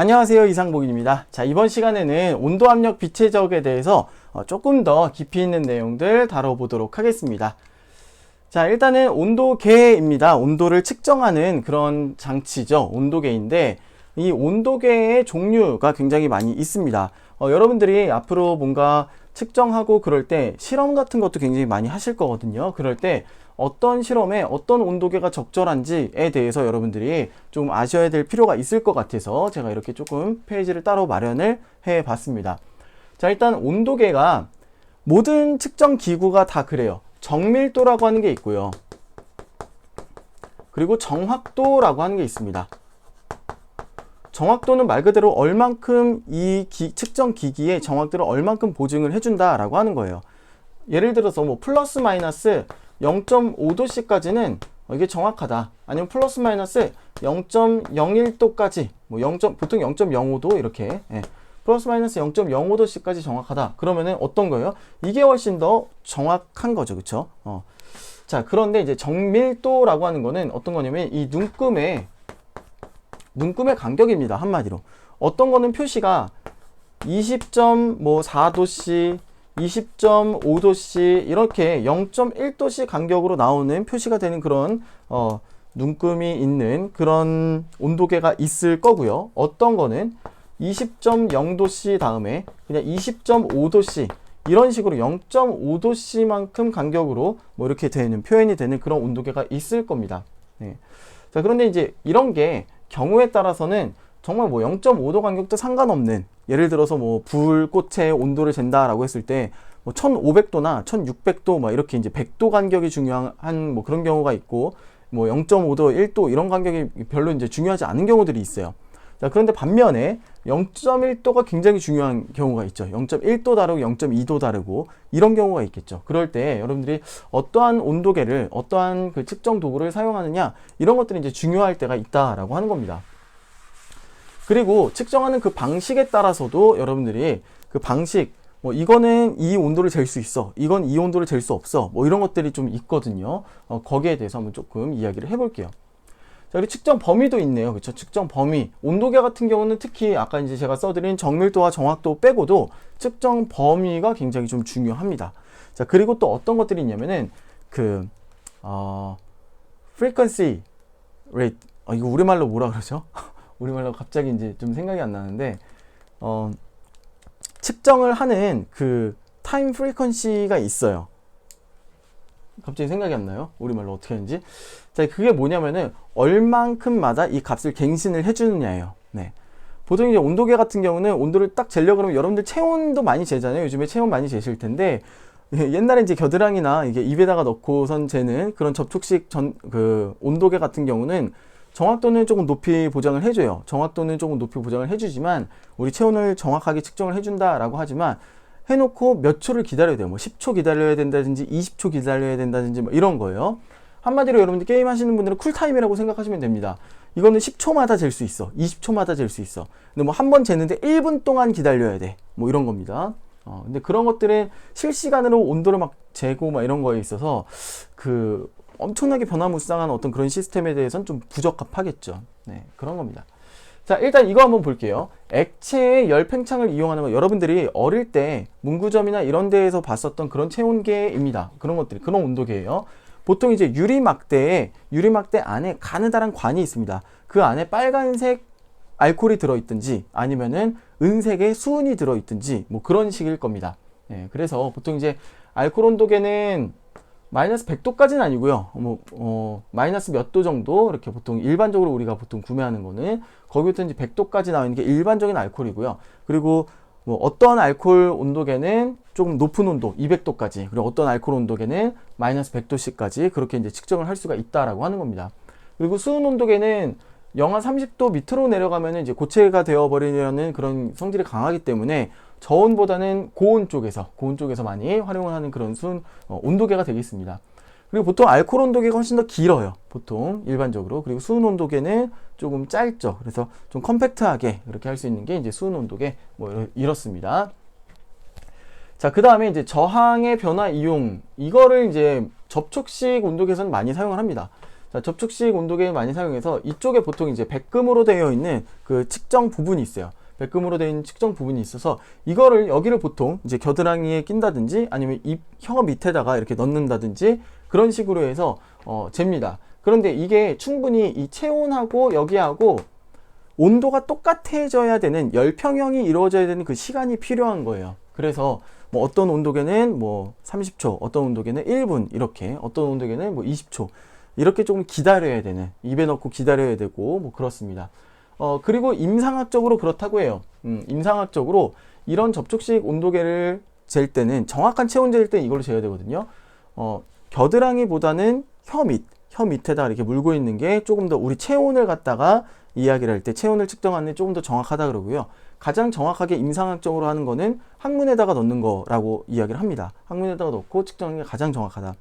안녕하세요 이상복입니다. 자 이번 시간에는 온도 압력 빛의 적에 대해서 어, 조금 더 깊이 있는 내용들 다뤄보도록 하겠습니다. 자 일단은 온도계입니다. 온도를 측정하는 그런 장치죠 온도계인데 이 온도계의 종류가 굉장히 많이 있습니다. 어, 여러분들이 앞으로 뭔가 측정하고 그럴 때 실험 같은 것도 굉장히 많이 하실 거거든요. 그럴 때 어떤 실험에 어떤 온도계가 적절한지에 대해서 여러분들이 좀 아셔야 될 필요가 있을 것 같아서 제가 이렇게 조금 페이지를 따로 마련을 해 봤습니다. 자, 일단 온도계가 모든 측정 기구가 다 그래요. 정밀도라고 하는 게 있고요. 그리고 정확도라고 하는 게 있습니다. 정확도는 말 그대로 얼만큼 이 기, 측정 기기의 정확도를 얼만큼 보증을 해준다라고 하는 거예요. 예를 들어서 뭐 플러스 마이너스 0.5도씨까지는 이게 정확하다. 아니면 플러스 마이너스 0.01도까지 뭐 0. 보통 0.05도 이렇게 예. 플러스 마이너스 0.05도씨까지 정확하다. 그러면은 어떤 거예요? 이게 훨씬 더 정확한 거죠. 그쵸? 어. 자, 그런데 이제 정밀도라고 하는 거는 어떤 거냐면 이 눈금의 눈금의 간격입니다. 한마디로. 어떤 거는 표시가 20.4도씨 20.5도씨 이렇게 0.1도씨 간격으로 나오는 표시가 되는 그런 어, 눈금이 있는 그런 온도계가 있을 거고요. 어떤 거는 20.0도씨 다음에 그냥 20.5도씨 이런 식으로 0.5도씨만큼 간격으로 뭐 이렇게 되는 표현이 되는 그런 온도계가 있을 겁니다. 네. 자 그런데 이제 이런 게 경우에 따라서는 정말 뭐 0.5도 간격도 상관없는 예를 들어서 뭐 불꽃의 온도를 잰다라고 했을 때 뭐 1500도나 1600도 막 이렇게 이제 100도 간격이 중요한 뭐 그런 경우가 있고 뭐 0.5도, 1도 이런 간격이 별로 이제 중요하지 않은 경우들이 있어요. 자, 그런데 반면에 0.1도가 굉장히 중요한 경우가 있죠. 0.1도 다르고 0.2도 다르고 이런 경우가 있겠죠. 그럴 때 여러분들이 어떠한 온도계를 어떠한 그 측정 도구를 사용하느냐 이런 것들이 이제 중요할 때가 있다라고 하는 겁니다. 그리고 측정하는 그 방식에 따라서도 여러분들이 그 방식 뭐 이거는 이 온도를 잴 수 있어 이건 이 온도를 잴 수 없어 뭐 이런 것들이 좀 있거든요. 어, 거기에 대해서 한번 조금 이야기를 해볼게요. 자 그리고 측정 범위도 있네요. 그렇죠 측정 범위. 온도계 같은 경우는 특히 아까 이제 제가 써드린 정밀도와 정확도 빼고도 측정 범위가 굉장히 좀 중요합니다. 자 그리고 또 어떤 것들이 있냐면은 그 어, frequency rate. 어, 이거 우리말로 뭐라 그러죠 우리말로 갑자기 이제 좀 생각이 안 나는데 어, 측정을 하는 그 타임 프리퀀시가 있어요. 갑자기 생각이 안 나요? 우리말로 어떻게 하는지. 자, 그게 뭐냐면은 얼만큼마다 이 값을 갱신을 해주느냐예요. 네. 보통 이제 온도계 같은 경우는 온도를 딱 재려 그러면 여러분들 체온도 많이 재잖아요. 요즘에 체온 많이 재실 텐데 옛날에 이제 겨드랑이나 이게 입에다가 넣고선 재는 그런 접촉식 전 그 온도계 같은 경우는 정확도는 조금 높이 보장을 해줘요. 정확도는 조금 높이 보장을 해주지만 우리 체온을 정확하게 측정을 해준다라고 하지만 해놓고 몇 초를 기다려야 돼요. 뭐 10초 기다려야 된다든지 20초 기다려야 된다든지 뭐 이런 거예요. 한마디로 여러분들 게임 하시는 분들은 쿨타임이라고 생각하시면 됩니다. 이거는 10초마다 잴 수 있어. 20초마다 잴 수 있어. 근데 뭐 한 번 재는데 1분 동안 기다려야 돼. 뭐 이런 겁니다. 어, 근데 그런 것들은 실시간으로 온도를 막 재고 막 이런 거에 있어서 그 엄청나게 변화무쌍한 어떤 그런 시스템에 대해서는 좀 부적합하겠죠. 네, 그런 겁니다. 자, 일단 이거 한번 볼게요. 액체의 열 팽창을 이용하는 거 여러분들이 어릴 때 문구점이나 이런 데에서 봤었던 그런 체온계입니다. 그런 것들이 그런 온도계예요. 보통 이제 유리 막대에 유리 막대 안에 가느다란 관이 있습니다. 그 안에 빨간색 알코올이 들어있든지 아니면은 은색의 수은이 들어있든지 뭐 그런 식일 겁니다. 네, 그래서 보통 이제 알코올 온도계는 마이너스 100도까지는 아니고요. 뭐, 어, 마이너스 몇 도 정도 이렇게 보통 일반적으로 우리가 보통 구매하는 거는 거기부터 이제 100도까지 나오는 게 일반적인 알코올이고요. 그리고 뭐 어떤 알코올 온도계는 조금 높은 온도 200도까지 그리고 어떤 알코올 온도계는 마이너스 100도씨까지 그렇게 이제 측정을 할 수가 있다라고 하는 겁니다. 그리고 수은 온도계는 영하 30도 밑으로 내려가면 이제 고체가 되어버리려는 그런 성질이 강하기 때문에 저온보다는 고온 쪽에서 고온 쪽에서 많이 활용을 하는 그런 순 어, 온도계가 되겠습니다. 그리고 보통 알코올 온도계가 훨씬 더 길어요. 보통 일반적으로 그리고 수은 온도계는 조금 짧죠. 그래서 좀 컴팩트하게 이렇게 할 수 있는 게 이제 수은 온도계 뭐 이렇습니다. 자, 그 다음에 이제 저항의 변화 이용 이거를 이제 접촉식 온도계에서는 많이 사용을 합니다. 자, 접촉식 온도계를 많이 사용해서 이쪽에 보통 이제 백금으로 되어 있는 그 측정 부분이 있어요. 되어 있는 측정 부분이 있어서 이거를 여기를 보통 이제 겨드랑이에 낀다든지 아니면 입, 혀 밑에다가 이렇게 넣는다든지 그런 식으로 해서 어, 잽니다. 그런데 이게 충분히 이 체온하고 여기하고 온도가 똑같아져야 되는 열평형이 이루어져야 되는 그 시간이 필요한 거예요. 그래서 뭐 어떤 온도계는 뭐 30초, 어떤 온도계는 1분 이렇게, 어떤 온도계는 뭐 20초 이렇게 조금 기다려야 되는 입에 넣고 기다려야 되고 뭐 그렇습니다. 어 그리고 임상학적으로 그렇다고 해요. 음, 임상학적으로 이런 접촉식 온도계를 잴 때는 정확한 체온 잴 때는 이걸로 재야 되거든요. 어 겨드랑이보다는 혀 밑, 혀 밑에다 이렇게 물고 있는 게 조금 더 우리 체온을 갖다가 이야기를 할 때 체온을 측정하는 데 조금 더 정확하다 그러고요. 가장 정확하게 임상학적으로 하는 거는 항문에다가 넣는 거라고 이야기를 합니다. 항문에다가 넣고 측정하는 게 가장 정확하다.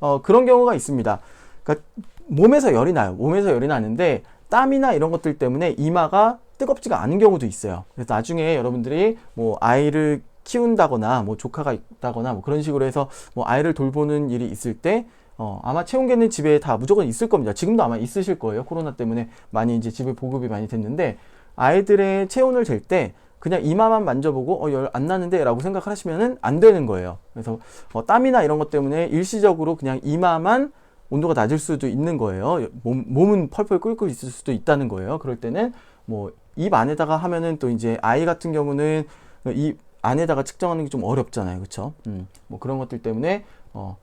어, 그런 경우가 있습니다. 그러니까 몸에서 열이 나요. 몸에서 열이 나는데 땀이나 이런 것들 때문에 이마가 뜨겁지가 않은 경우도 있어요. 그래서 나중에 여러분들이 뭐 아이를 키운다거나 뭐 조카가 있다거나 뭐 그런 식으로 해서 뭐 아이를 돌보는 일이 있을 때 어, 아마 체온계는 집에 다 무조건 있을 겁니다. 지금도 아마 있으실 거예요. 코로나 때문에 많이 이제 집에 보급이 많이 됐는데 아이들의 체온을 잴 때 그냥 이마만 만져보고 어, 열 안 나는데 라고 생각하시면은 안 되는 거예요. 그래서 어, 땀이나 이런 것 때문에 일시적으로 그냥 이마만 온도가 낮을 수도 있는 거예요. 몸, 몸은 펄펄 끓고 있을 수도 있다는 거예요. 그럴 때는 뭐 입 안에다가 하면은 또 이제 아이 같은 경우는 이 안에다가 측정하는 게 좀 어렵잖아요. 그렇죠? 음, 뭐 그런 것들 때문에 어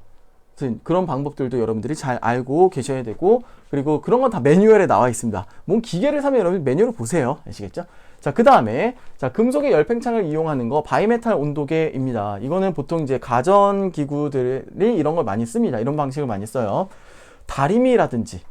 그런 방법들도 여러분들이 잘 알고 계셔야 되고 그리고 그런 건 다 매뉴얼에 나와 있습니다. 뭔 기계를 사면 여러분 매뉴얼을 보세요. 아시겠죠? 자, 그 다음에, 자, 금속의 열팽창을 이용하는 거, 바이메탈 온도계입니다. 이거는 보통 이제 가전 기구들이 이런 걸 많이 씁니다. 이런 방식을 많이 써요. 다리미라든지,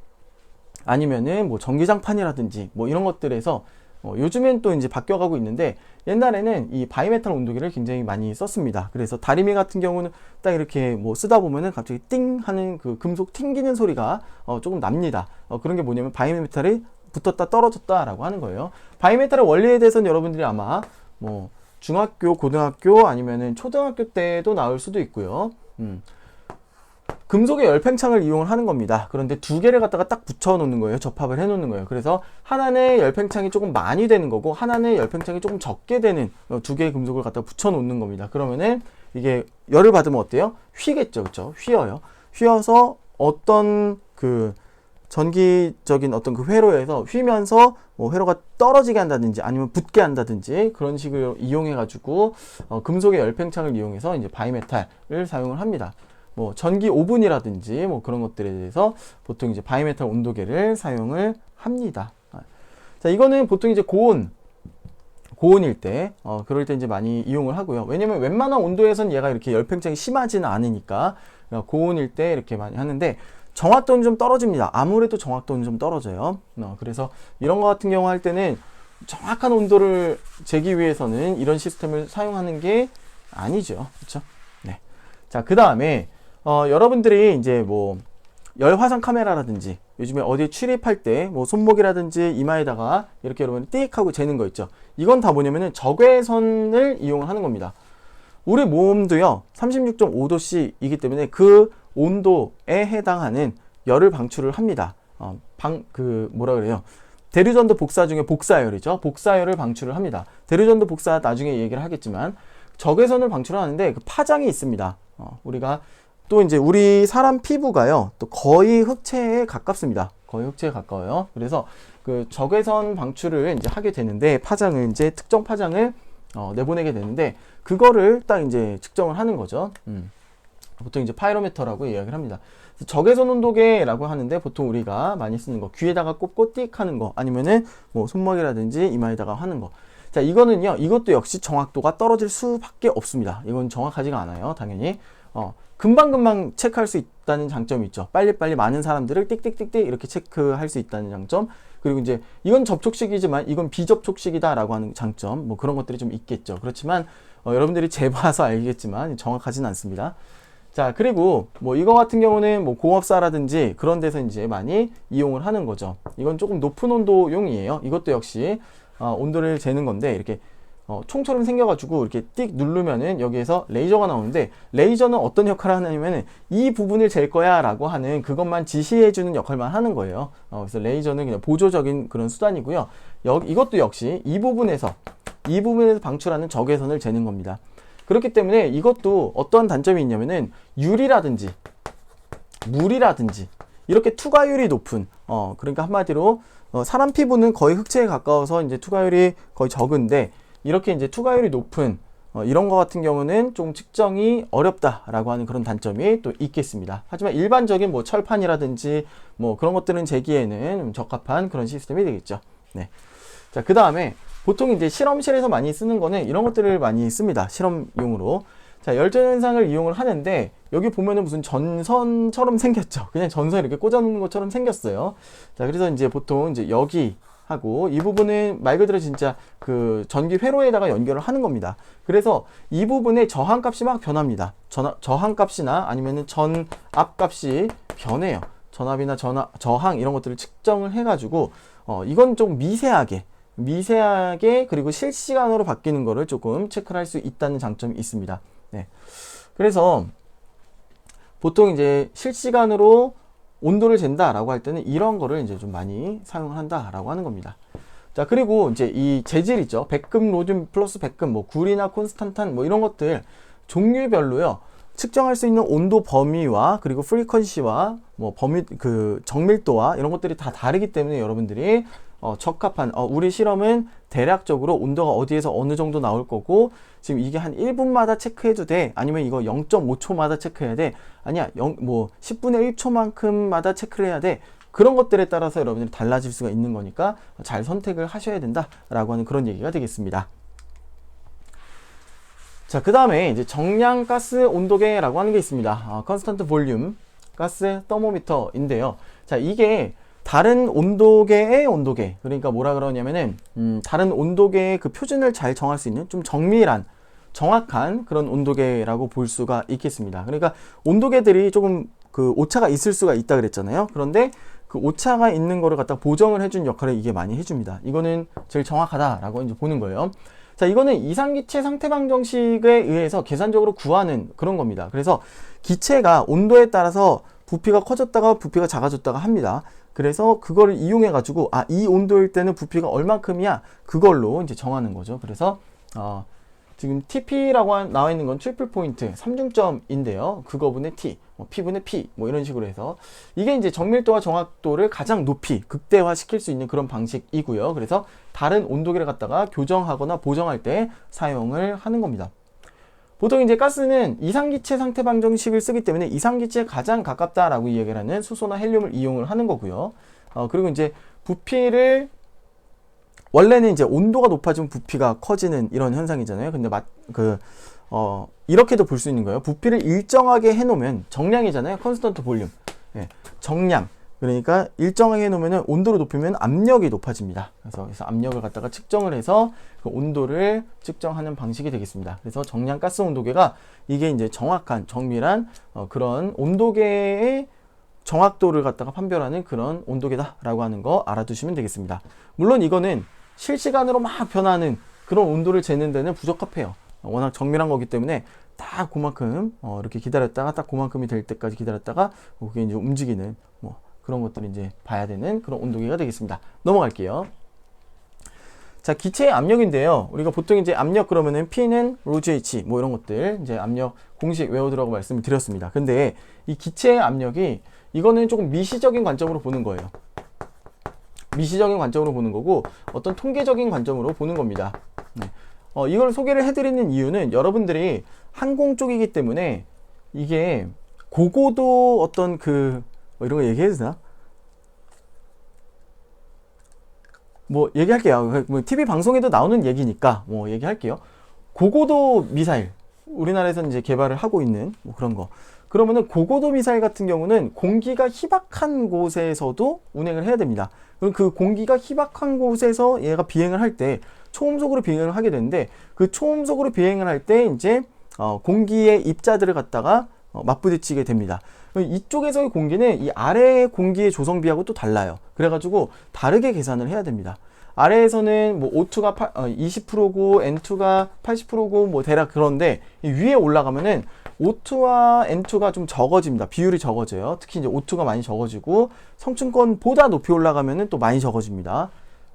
아니면은 뭐 전기장판이라든지, 뭐 이런 것들에서 어, 요즘엔 또 이제 바뀌어가고 있는데 옛날에는 이 바이메탈 온도계를 굉장히 많이 썼습니다. 그래서 다리미 같은 경우는 딱 이렇게 뭐 쓰다 보면은 갑자기 띵 하는 그 금속 튕기는 소리가 어, 조금 납니다. 어, 그런 게 뭐냐면 바이메탈이 붙었다 떨어졌다라고 하는 거예요. 바이메탈의 원리에 대해서는 여러분들이 아마 뭐 중학교, 고등학교 아니면은 초등학교 때도 나올 수도 있고요. 음. 금속의 열팽창을 이용을 하는 겁니다. 그런데 두 개를 갖다가 딱 붙여 놓는 거예요. 접합을 해 놓는 거예요. 그래서 하나는 열팽창이 조금 많이 되는 거고 하나는 열팽창이 조금 적게 되는 어, 두 개의 금속을 갖다가 붙여 놓는 겁니다. 그러면은 이게 열을 받으면 어때요? 휘겠죠. 그렇죠? 휘어요. 휘어서 어떤 그 전기적인 어떤 그 회로에서 휘면서 뭐 회로가 떨어지게 한다든지 아니면 붙게 한다든지 그런 식으로 이용해 가지고 어, 금속의 열팽창을 이용해서 이제 바이메탈을 사용을 합니다. 뭐 전기 오븐이라든지 뭐 그런 것들에 대해서 보통 이제 바이메탈 온도계를 사용을 합니다. 아, 자, 이거는 보통 이제 고온 고온일 때, 어, 그럴 때 이제 많이 이용을 하고요. 왜냐면 웬만한 온도에선 얘가 이렇게 열팽창이 심하지는 않으니까, 고온일 때 이렇게 많이 하는데, 정확도는 좀 떨어집니다. 아무래도 정확도는 좀 떨어져요. 어, 그래서 이런 거 같은 경우 할 때는 정확한 온도를 재기 위해서는 이런 시스템을 사용하는 게 아니죠. 그렇죠? 네. 자, 그 다음에 어, 여러분들이 이제 뭐 열화상 카메라라든지 요즘에 어디 출입할 때 뭐 손목이라든지 이마에다가 이렇게 여러분 띡 하고 재는 거 있죠. 이건 다 뭐냐면은 적외선을 이용을 하는 겁니다. 우리 몸도요 36.5도씨이기 때문에 그 온도에 해당하는 열을 방출을 합니다. 어, 방, 그, 뭐라 그래요. 대류전도 복사 중에 복사열이죠. 복사열을 방출을 합니다. 대류전도 복사 나중에 얘기를 하겠지만 적외선을 방출하는데 그 파장이 있습니다. 어, 우리가 또 이제 우리 사람 피부가요. 또 거의 흑채에 가깝습니다. 거의 흑채에 가까워요. 그래서 그 적외선 방출을 이제 하게 되는데 파장을 이제 특정 파장을 어, 내보내게 되는데 그거를 딱 이제 측정을 하는 거죠. 음. 보통 이제 파이로메터라고 이야기를 합니다. 적외선 온도계라고 하는데 보통 우리가 많이 쓰는 거 귀에다가 꼽고 띡 하는 거 아니면은 뭐 손목이라든지 이마에다가 하는 거. 자 이거는요 이것도 역시 정확도가 떨어질 수밖에 없습니다. 이건 정확하지가 않아요 당연히. 어 금방금방 체크할 수 있다는 장점이 있죠. 빨리빨리 많은 사람들을 띡띡띡띡 이렇게 체크할 수 있다는 장점. 그리고 이제 이건 접촉식이지만 이건 비접촉식이다라고 하는 장점. 뭐 그런 것들이 좀 있겠죠. 그렇지만 어, 여러분들이 재봐서 알겠지만 정확하진 않습니다. 자, 그리고 뭐 이거 같은 경우는 뭐 공업사라든지 그런 데서 이제 많이 이용을 하는 거죠. 이건 조금 높은 온도용이에요. 이것도 역시 어, 온도를 재는 건데 이렇게 어, 총처럼 생겨가지고 이렇게 띡 누르면은 여기에서 레이저가 나오는데 레이저는 어떤 역할을 하냐면은 이 부분을 잴 거야라고 하는 그것만 지시해주는 역할만 하는 거예요. 어, 그래서 레이저는 그냥 보조적인 그런 수단이고요. 여, 이것도 역시 이 부분에서 이 부분에서 방출하는 적외선을 재는 겁니다. 그렇기 때문에 이것도 어떠한 단점이 있냐면은 유리라든지 물이라든지 이렇게 투과율이 높은 어 그러니까 한마디로 어, 사람 피부는 거의 흑체에 가까워서 이제 투과율이 거의 적은데 이렇게 이제 투과율이 높은 어, 이런 거 같은 경우는 좀 측정이 어렵다라고 하는 그런 단점이 또 있겠습니다. 하지만 일반적인 뭐 철판이라든지 뭐 그런 것들은 재기에는 적합한 그런 시스템이 되겠죠. 네. 자, 그 다음에 보통 이제 실험실에서 많이 쓰는 거는 이런 것들을 많이 씁니다. 실험용으로. 자, 열전 현상을 이용을 하는데 여기 보면은 무슨 전선처럼 생겼죠. 그냥 전선 이렇게 꽂아놓는 것처럼 생겼어요. 자, 그래서 이제 보통 이제 여기 하고 이 부분은 말 그대로 진짜 그 전기 회로에다가 연결을 하는 겁니다. 그래서 이 부분의 저항 값이 막 변합니다. 전, 저항 값이나 아니면은 전압 값이 변해요. 전압이나 전압, 저항 이런 것들을 측정을 해가지고 어, 이건 좀 미세하게 미세하게 그리고 실시간으로 바뀌는 거를 조금 체크를 할 수 있다는 장점이 있습니다. 네. 그래서 보통 이제 실시간으로 온도를 잰다라고 할 때는 이런 거를 이제 좀 많이 사용을 한다라고 하는 겁니다. 자, 그리고 이제 이 재질 있죠. 백금, 로듐 플러스 백금, 뭐 구리나 콘스탄탄 뭐 이런 것들 종류별로요. 측정할 수 있는 온도 범위와 그리고 프리퀀시와 뭐 범위 그 정밀도와 이런 것들이 다 다르기 때문에 여러분들이 어, 적합한 어, 우리 실험은 대략적으로 온도가 어디에서 어느 정도 나올 거고 지금 이게 한 1분마다 체크해도 돼 아니면 이거 0.5초마다 체크해야 돼 아니야 0, 뭐 10분의 1초만큼마다 체크를 해야 돼 그런 것들에 따라서 여러분들이 달라질 수가 있는 거니까 잘 선택을 하셔야 된다라고 하는 그런 얘기가 되겠습니다. 자, 그 다음에 이제 정량 가스 온도계라고 하는 게 있습니다. 어, 컨스턴트 볼륨 가스 더모미터인데요. 자, 이게 다른 온도계의 온도계 그러니까 뭐라 그러냐면은 음, 다른 온도계의 그 표준을 잘 정할 수 있는 좀 정밀한 정확한 그런 온도계라고 볼 수가 있겠습니다. 그러니까 온도계들이 조금 그 오차가 있을 수가 있다 그랬잖아요. 그런데 그 오차가 있는 거를 갖다 보정을 해준 역할을 이게 많이 해줍니다. 이거는 제일 정확하다라고 이제 보는 거예요. 자, 이거는 이상기체 상태 방 정식에 의해서 계산적으로 구하는 그런 겁니다. 그래서 기체가 온도에 따라서 부피가 커졌다가 부피가 작아졌다가 합니다. 그래서 그거를 이용해 가지고 아 이 온도일 때는 부피가 얼만큼이야 그걸로 이제 정하는 거죠. 그래서 어, 지금 TP라고 한, 나와 있는 건 트리플 포인트 삼중점인데요. 그거분의 T, 뭐 P분의 P 뭐 이런 식으로 해서 이게 이제 정밀도와 정확도를 가장 높이 극대화 시킬 수 있는 그런 방식이고요. 그래서 다른 온도계를 갖다가 교정하거나 보정할 때 사용을 하는 겁니다. 보통 이제 가스는 이상기체 상태 방정식을 쓰기 때문에 이상기체에 가장 가깝다라고 이야기를 하는 수소나 헬륨을 이용을 하는 거고요. 어, 그리고 이제 부피를 원래는 이제 온도가 높아지면 부피가 커지는 이런 현상이잖아요. 근데 맛, 그, 어, 이렇게도 볼 수 있는 거예요. 부피를 일정하게 해놓으면 정량이잖아요. 컨스턴트 볼륨. 예, 정량. 그러니까 일정하게 해놓으면 온도를 높이면 압력이 높아집니다. 그래서, 그래서 압력을 갖다가 측정을 해서 그 온도를 측정하는 방식이 되겠습니다. 그래서 정량 가스 온도계가 이게 이제 정확한 정밀한 어, 그런 온도계의 정확도를 갖다가 판별하는 그런 온도계다라고 하는 거 알아두시면 되겠습니다. 물론 이거는 실시간으로 막 변하는 그런 온도를 재는 데는 부적합해요. 워낙 정밀한 거기 때문에 딱 그만큼 어, 이렇게 기다렸다가 딱 그만큼이 될 때까지 기다렸다가 그게 이제 움직이는 뭐 그런 것들을 이제 봐야 되는 그런 온도계가 되겠습니다. 넘어갈게요. 자, 기체의 압력인데요. 우리가 보통 이제 압력 그러면은 P는 로즈 H 뭐 이런 것들 이제 압력 공식 외워두라고 말씀을 드렸습니다. 근데 이 기체의 압력이 이거는 조금 미시적인 관점으로 보는 거예요. 미시적인 관점으로 보는 거고 어떤 통계적인 관점으로 보는 겁니다. 네. 어, 이걸 소개를 해드리는 이유는 여러분들이 항공 쪽이기 때문에 이게 고고도 어떤 그 뭐 이런 거 얘기해도 되나? 뭐 얘기할게요. 뭐 TV 방송에도 나오는 얘기니까 뭐 얘기할게요. 고고도 미사일 우리나라에서 이제 개발을 하고 있는 뭐 그런 거. 그러면은 고고도 미사일 같은 경우는 공기가 희박한 곳에서도 운행을 해야 됩니다. 그럼 그 공기가 희박한 곳에서 얘가 비행을 할 때 초음속으로 비행을 하게 되는데 그 초음속으로 비행을 할 때 이제 어, 공기의 입자들을 갖다가 어, 맞부딪히게 됩니다. 이쪽에서의 공기는 이 아래의 공기의 조성비하고 또 달라요. 그래가지고 다르게 계산을 해야 됩니다. 아래에서는 뭐 O2가 8, 어, 20%고 N2가 80%고 뭐 대략 그런데 이 위에 올라가면은 O2와 N2가 좀 적어집니다. 비율이 적어져요. 특히 이제 O2가 많이 적어지고 성층권보다 높이 올라가면은 또 많이 적어집니다.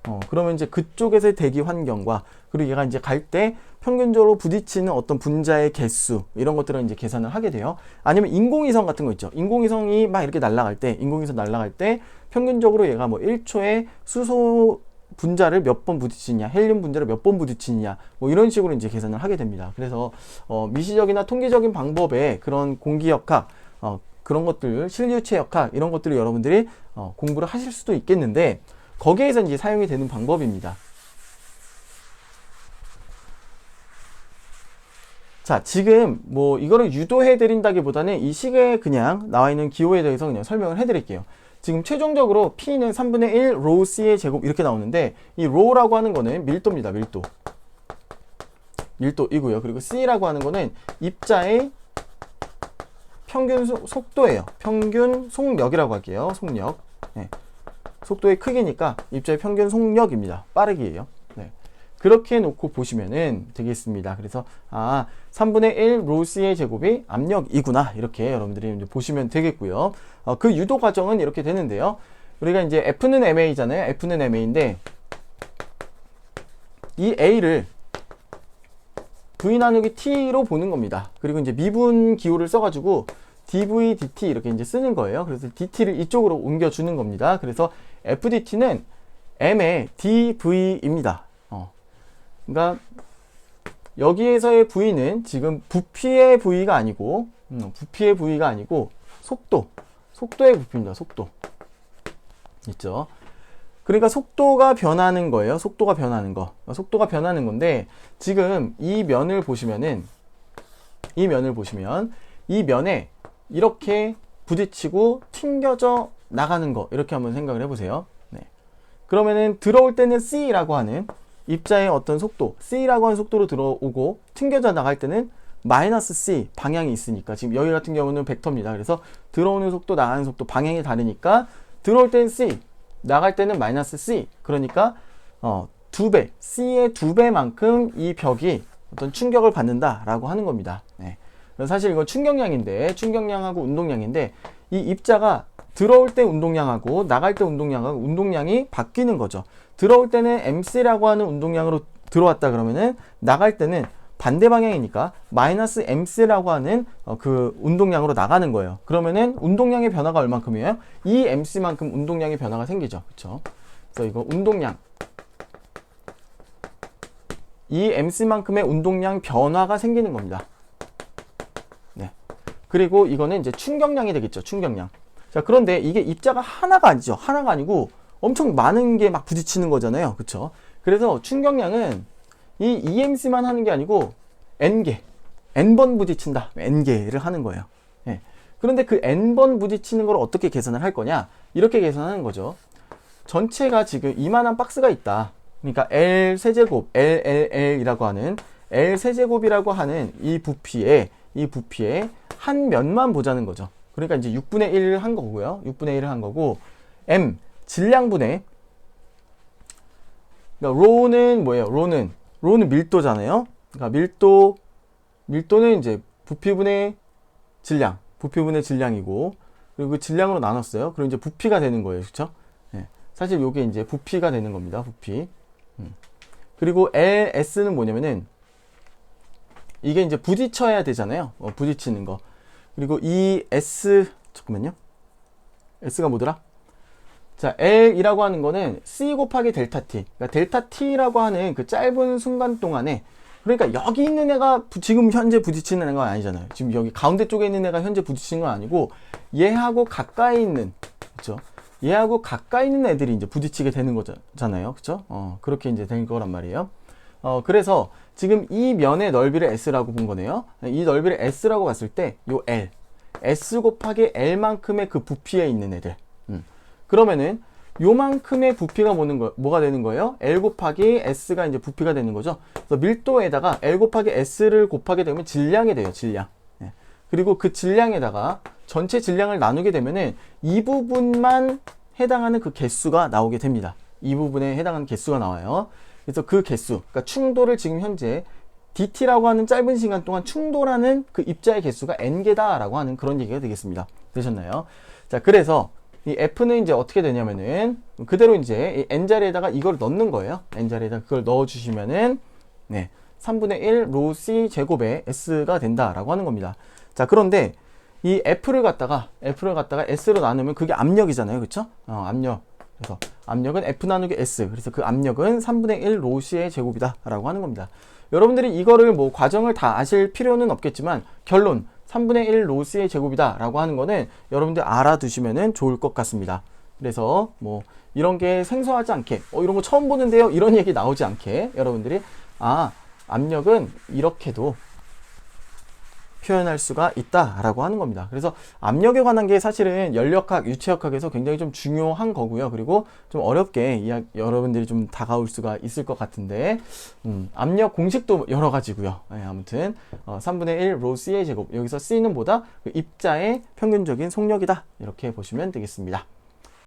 어, 그러면 이제 그쪽에서의 대기 환경과 그리고 얘가 이제 갈 때 평균적으로 부딪히는 어떤 분자의 개수 이런 것들을 이제 계산을 하게 돼요. 아니면 인공위성 같은 거 있죠. 인공위성이 막 이렇게 날아갈 때 인공위성 날아갈 때 평균적으로 얘가 뭐 1초에 수소 분자를 몇 번 부딪히냐, 헬륨 분자를 몇 번 부딪히냐, 뭐 이런 식으로 이제 계산을 하게 됩니다. 그래서 어, 미시적이나 통계적인 방법의 그런 공기역학, 어, 그런 것들, 실류체 역학 이런 것들을 여러분들이 어, 공부를 하실 수도 있겠는데 거기에서 이제 사용이 되는 방법입니다. 자, 지금 뭐 이거를 유도해 드린다기보다는 이 식에 그냥 나와 있는 기호에 대해서 그냥 설명을 해 드릴게요. 지금 최종적으로 P는 3분의 1로 C의 제곱 이렇게 나오는데 이 로라고 하는 거는 밀도입니다. 밀도. 밀도이고요. 그리고 C라고 하는 거는 입자의 평균 소- 속도예요. 평균 속력이라고 할게요. 속력. 네. 속도의 크기니까 입자의 평균 속력입니다. 빠르기예요. 네. 그렇게 놓고 보시면은 되겠습니다. 그래서 아 3분의 1 로스의 제곱이 압력이구나 이렇게 여러분들이 보시면 되겠고요. 어, 그 유도 과정은 이렇게 되는데요. 우리가 이제 F는 MA잖아요. F는 MA인데 이 A를 V 나누기 T로 보는 겁니다. 그리고 이제 미분 기호를 써가지고 dv dt 이렇게 이제 쓰는 거예요. 그래서 dt를 이쪽으로 옮겨주는 겁니다. 그래서 fdt는 m의 dv입니다. 어. 그러니까 여기에서의 v는 지금 부피의 v가 아니고 음, 부피의 v가 아니고 속도 속도의 부피입니다. 속도 있죠. 그러니까 속도가 변하는 거예요. 속도가 변하는 거. 속도가 변하는 건데 지금 이 면을 보시면은 이 면을 보시면 이 면에 이렇게 부딪히고 튕겨져 나가는 거 이렇게 한번 생각을 해보세요. 네. 그러면은 들어올 때는 C라고 하는 입자의 어떤 속도 C라고 하는 속도로 들어오고 튕겨져 나갈 때는 마이너스 C 방향이 있으니까 지금 여기 같은 경우는 벡터입니다. 그래서 들어오는 속도 나가는 속도 방향이 다르니까 들어올 때는 C 나갈 때는 마이너스 C 그러니까 어, 두 배, C의 두 배만큼 이 벽이 어떤 충격을 받는다라고 하는 겁니다. 네. 사실 이건 충격량인데 충격량하고 운동량인데 이 입자가 들어올 때 운동량하고 나갈 때 운동량하고 운동량이 바뀌는 거죠. 들어올 때는 mc라고 하는 운동량으로 들어왔다 그러면은 나갈 때는 반대 방향이니까 마이너스 mc라고 하는 어, 그 운동량으로 나가는 거예요. 그러면은 운동량의 변화가 얼만큼이에요? 이 mc만큼 운동량의 변화가 생기죠. 그렇죠? 그래서 이거 운동량 이 mc만큼의 운동량 변화가 생기는 겁니다. 네. 그리고 이거는 이제 충격량이 되겠죠. 충격량. 자, 그런데 이게 입자가 하나가 아니죠. 하나가 아니고 엄청 많은 게 막 부딪히는 거잖아요. 그쵸? 그래서 충격량은 이 EMC만 하는 게 아니고 N개, N번 부딪힌다. N개를 하는 거예요. 예. 그런데 그 N번 부딪히는 걸 어떻게 계산을 할 거냐? 이렇게 계산하는 거죠. 전체가 지금 이만한 박스가 있다. 그러니까 L 세제곱, LLL이라고 하는 L 세제곱이라고 하는 이 부피에 이 부피에 한 면만 보자는 거죠. 그러니까 이제 6분의 1을 한 거고요. 6분의 1을 한 거고 M 질량분의 그러니까 로는 뭐예요? 로는 로는 밀도잖아요. 그러니까 밀도 밀도는 이제 부피분의 질량, 부피분의 질량이고 그리고 그 질량으로 나눴어요. 그리고 이제 부피가 되는 거예요. 그렇죠? 네. 사실 요게 이제 부피가 되는 겁니다. 부피. 음. 그리고 LS는 뭐냐면은 이게 이제 부딪혀야 되잖아요. 어, 부딪히는 거. 그리고 이 S 잠깐만요. S가 뭐더라? 자, L이라고 하는 거는 C 곱하기 델타 T. 그러니까 델타 T라고 하는 그 짧은 순간 동안에 그러니까 여기 있는 애가 부- 지금 현재 부딪히는 애가 아니잖아요. 지금 여기 가운데 쪽에 있는 애가 현재 부딪히는 건 아니고 얘하고 가까이 있는 그렇죠? 얘하고 가까이 있는 애들이 이제 부딪히게 되는 거잖아요. 그렇죠? 어, 그렇게 이제 된 거란 말이에요. 어, 그래서 지금 이 면의 넓이를 S라고 본 거네요. 이 넓이를 S라고 봤을 때, 요 L. S 곱하기 L만큼의 그 부피에 있는 애들. 음. 그러면은, 요만큼의 부피가 뭐는 거, 뭐가 되는 거예요? L 곱하기 S가 이제 부피가 되는 거죠. 그래서 밀도에다가 L 곱하기 S를 곱하게 되면 질량이 돼요, 질량. 예. 그리고 그 질량에다가 전체 질량을 나누게 되면은 이 부분만 해당하는 그 개수가 나오게 됩니다. 이 부분에 해당하는 개수가 나와요. 그래서 그 개수, 그러니까 충돌을 지금 현재 DT라고 하는 짧은 시간 동안 충돌하는 그 입자의 개수가 n개다라고 하는 그런 얘기가 되겠습니다. 되셨나요? 자, 그래서 이 F는 이제 어떻게 되냐면은 그대로 이제 이 n 자리에다가 이걸 넣는 거예요. n 자리에다 그걸 넣어 주시면은 네. 3분의 1 로 C 제곱의 S가 된다라고 하는 겁니다. 자, 그런데 이 F를 갖다가 F를 갖다가 S로 나누면 그게 압력이잖아요. 그렇죠? 어, 압력. 그래서 압력은 F 나누기 S. 그래서 그 압력은 3분의 1로 C의 제곱이다 라고 하는 겁니다. 여러분들이 이거를 뭐 과정을 다 아실 필요는 없겠지만 결론 3분의 1로 C의 제곱이다 라고 하는 거는 여러분들 알아두시면은 좋을 것 같습니다. 그래서 뭐 이런 게 생소하지 않게 어 이런 거 처음 보는데요. 이런 얘기 나오지 않게 여러분들이 아 압력은 이렇게도 표현할 수가 있다라고 하는 겁니다. 그래서 압력에 관한 게 사실은 연력학, 유체역학에서 굉장히 좀 중요한 거고요. 그리고 좀 어렵게 이야, 여러분들이 좀 다가올 수가 있을 것 같은데 음, 압력 공식도 여러 가지고요. 네, 아무튼 어, 3분의 1 로 C의 제곱 여기서 C는 보다 그 입자의 평균적인 속력이다 이렇게 보시면 되겠습니다.